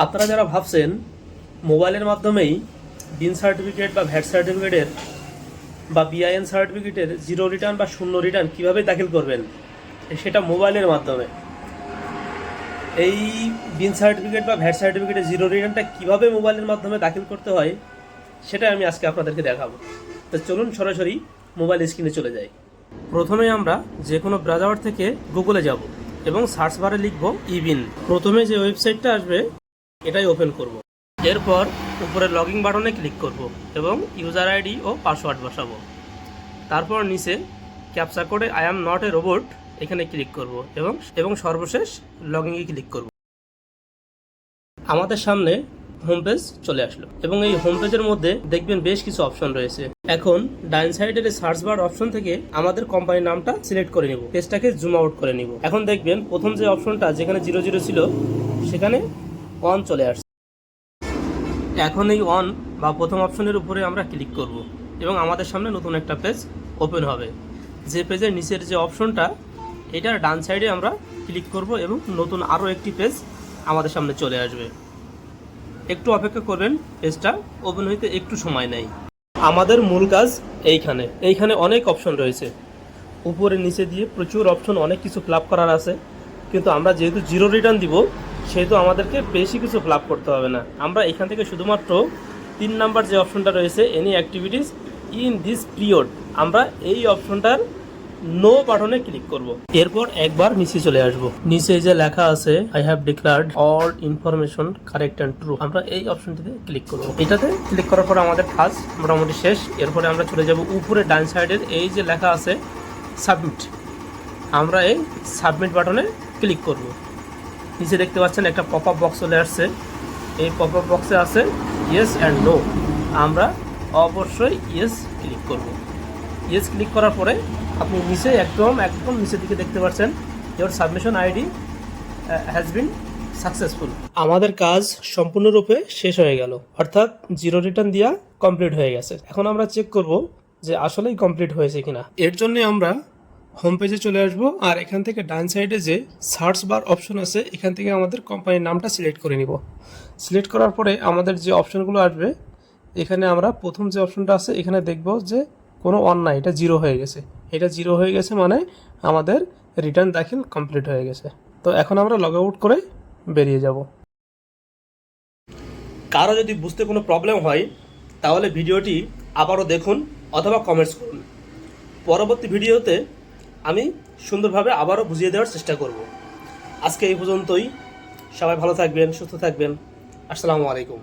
আপনারা যারা ভাবছেন মোবাইলের মাধ্যমেই বিন সার্টিফিকেট বা ভ্যাট সার্টিফিকেটের বা বিআইএন সার্টিফিকেটের জিরো রিটার্ন বা শূন্য রিটার্ন কীভাবে দাখিল করবেন, সেটা মোবাইলের মাধ্যমে। এই বিন সার্টিফিকেট বা ভ্যাট সার্টিফিকেটের জিরো রিটার্নটা কীভাবে মোবাইলের মাধ্যমে দাখিল করতে হয় সেটা আমি আজকে আপনাদেরকে দেখাবো। তো চলুন সরাসরি মোবাইল স্ক্রিনে চলে যাই। প্রথমে আমরা যে কোনো ব্রাউজার থেকে গুগলে যাব এবং সার্চ বারে লিখব ইবিন। প্রথমে যে ওয়েবসাইটটা আসবে এটাই ওপেন করব। এরপর উপরে লগইন বাটনে ক্লিক করব এবং ইউজার আইডি ও পাসওয়ার্ড বসাবো। তারপর নিচে ক্যাপচা কোডে I am not a robot এখানে ক্লিক করব এবং এবং সর্বশেষ লগইনে ক্লিক করব। আমাদের সামনে হোম পেজ চলে আসলো এবং এই হোম পেজের মধ্যে দেখবেন বেশ কিছু অপশন রয়েছে। এখন ডাইন সাইডের সার্চ বার অপশন থেকে আমাদের কোম্পানির নামটা সিলেক্ট করে নিব। পেজটাকে জুম আউট করে নিব। এখন দেখবেন প্রথম যে অপশনটা যেখানে জিরো জিরো ছিল, সেখানে অন চলে আসছে। এখন এই অন বা প্রথম অপশনের উপরে আমরা ক্লিক করব এবং আমাদের সামনে নতুন একটা পেজ ওপেন হবে। যে পেজের নিচের যে অপশনটা, এটার ডান সাইডে আমরা ক্লিক করব এবং নতুন আরও একটি পেজ আমাদের সামনে চলে আসবে। একটু অপেক্ষা করবেন পেজটা ওপেন হইতে একটু সময় নেই। আমাদের মূল কাজ এইখানে। এইখানে অনেক অপশন রয়েছে। উপরে নিচে দিয়ে প্রচুর অপশন অনেক কিছু ফিল করার আছে। কিন্তু আমরা যেহেতু জিরো রিটার্ন দিব সেহেতু আমাদেরকে বেশি কিছু ফিল করতে হবে না। আমরা এখান থেকে শুধুমাত্র তিন নাম্বার যে অপশনটা রয়েছে any activities in this period আমরা এই অপশনটার নো বাটনে ক্লিক করব। এরপর একবার নিচে চলে আসব। নিচে যে লেখা আছে I have declared all information correct and true আমরা এই অপশনটিতে ক্লিক করব। এটাতে ক্লিক করার পর আমাদের কাজ মোটামুটি শেষ। এরপরে আমরা চলে যাব উপরে ডান সাইডের এই যে লেখা আছে সাবমিট আমরা এই সাবমিট বাটনে ক্লিক করব। নিচে দেখতে পাচ্ছেন একটা পপ আপ বক্স চলে আসছে। এই পপ আপ বক্সে আছে ইয়েস অ্যান্ড নো আমরা অবশ্যই ইয়েস ক্লিক করব। ইয়েস ক্লিক করার পরে আপনি নিচে একদম একদম নিচের দিকে দেখতে পাচ্ছেন your submission ID has been successful আমাদের কাজ সম্পূর্ণরূপে শেষ হয়ে গেল। অর্থাৎ জিরো রিটার্ন দেওয়া কমপ্লিট হয়ে গেছে। এখন আমরা চেক করব যে আসলেই কমপ্লিট হয়েছে কিনা। এর জন্য আমরা হোম পেজে চলে আসব। আর এখান থেকে ডান সাইডে যে সার্চ বার অপশন আছে, এখান থেকে আমাদের কোম্পানির নামটা সিলেক্ট করে নিব। সিলেক্ট করার পরে আমাদের যে অপশনগুলো আসবে, এখানে আমরা প্রথম যে অপশনটা আছে, এখানে দেখব যে কোনো অন নাই, এটা জিরো হয়ে গেছে। এটা জিরো হয়ে গেছে মানে আমাদের রিটার্ন দাখিল কমপ্লিট হয়ে গেছে। তো এখন আমরা লগ আউট করে বেরিয়ে যাব। কারও যদি বুঝতে কোনো প্রবলেম হয়, তাহলে ভিডিওটি আবারও দেখুন অথবা কমেন্টস করুন। পরবর্তী ভিডিওতে আমি সুন্দরভাবে আবারও বুঝিয়ে দেওয়ার চেষ্টা করব। আজকে এই পর্যন্তই। সবাই ভালো থাকবেন, সুস্থ থাকবেন। আসসালামু আলাইকুম।